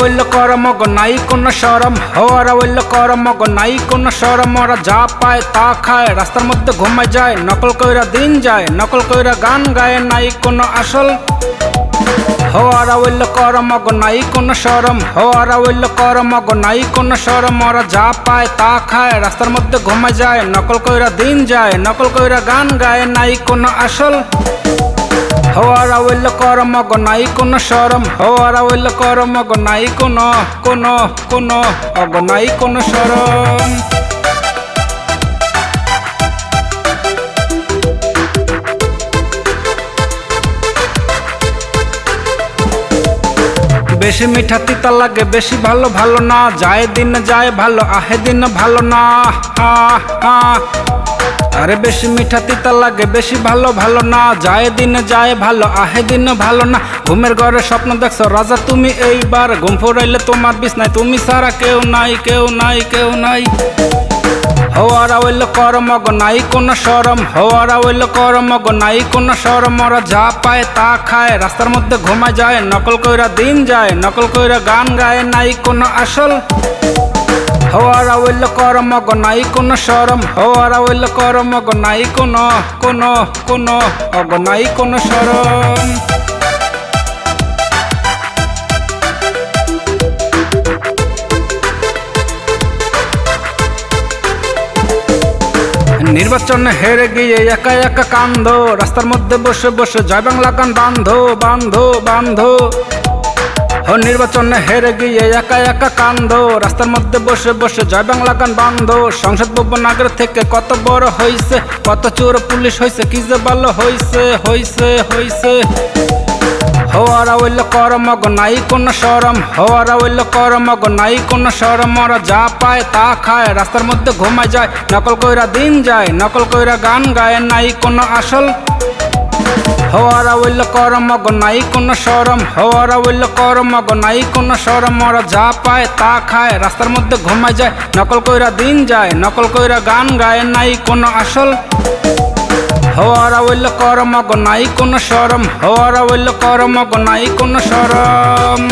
Oil কর mug নাই কোন সরম হওয়ারা ওইল কর মগ নাই কোন সরম ওরা যা পায় তা খায়, রাস্তার মধ্যে ঘুমায় যায়, নকল কইরা দিন যায়, নকল কইরা গান গায় নাই কোনো আসল। হওয়ারা ওইল কর মগ নাই কোন সরম হওয়ারা ওইল কর মগ নাই কোন সরম ওরা যা পায় তা খায়, রাস্তার মধ্যে ঘুমায় যায়, নকল কইরা দিন যায়, নকল কইরা গান গায় নাই কোনো আসল। হওয়ারা ওইল কর মগ নাই কোন সরম হওয়ারা ওইল কর মগ নাই কোন কোন কোন, অগ নাই কোন সরম বেশি মিঠা তিতা লাগে, বেশি ভালো ভালো না। যায় দিন যায় ভালো, আহে দিন ভালো না। হা হা। আরে বেশি মিঠা তিতা লাগে, বেশি ভালো ভালো না। যায় দিন, যায় ভালো, আহে দিন ভালো না। ঘুমের ঘরে স্বপ্ন দেখছ, রাজা তুমি এইবার। ঘুম ফুরাইলে তোমার বিছনায়, তুমি সারা কেউ নাই কেউ নাই কেউ নাই। হওয়ারা ওইল কর মগ নাই কোন সরম হওয়ারা ওইল কর মগ নাই কোন সরম ওরা যা পায় তা খায়, রাস্তার মধ্যে ঘুমায় যায়, নকল কইরা দিন যায়, নকল কইরা গান গায়, নাই কোন আসল। হওয়ারা ওইল কর মগ নাই কোন সরম হওয়ারা ওইল কর মগ নাই কোন কোন কোন, অগ, নাই কোন সরম নির্বাচন হেরে গিয়ে একা একা কান্দ, রাস্তার মধ্যে বসে বসে জয় বাংলা গান বান্ধো বান্ধো বান্ধো। ও নির্বাচনে হেরে গিয়ে একা একা কান্দ। রাস্তার মধ্যে বসে বসে জয় বাংলা গান বান্ধো সংসদ ভবন আগের থেকে কত বড় হইছে, কত চোর পুলিশ হইছে, কি যে ভালো হইছে হইছে হইছে। হওয়ারা ওইল কর মগ নাই কোন সরম হওয়ারা ওইল কর মগ নাই কোন সরম ওরা যা পায় তা খায়, রাস্তার মধ্যে ঘুমায় যায়, নকল কইরা দিন যায়, নকল কইরা গান গায়, নাই কোনো আসল হওয়ারা ওইল কর মগ নাই কোন সরম হওয়ারা ওইল কর মগ নাই কোন সরম ওরা যা পায় তা খায়, রাস্তার মধ্যে ঘুমায় যায়, নকল কইরা দিন যায়, নকল কইরা গান গায় নাই কোন আসল। হওয়ারা ওইল কর মগ নাই কোন সরম হওয়ারা ওইল কর মগ নাই কোন সরম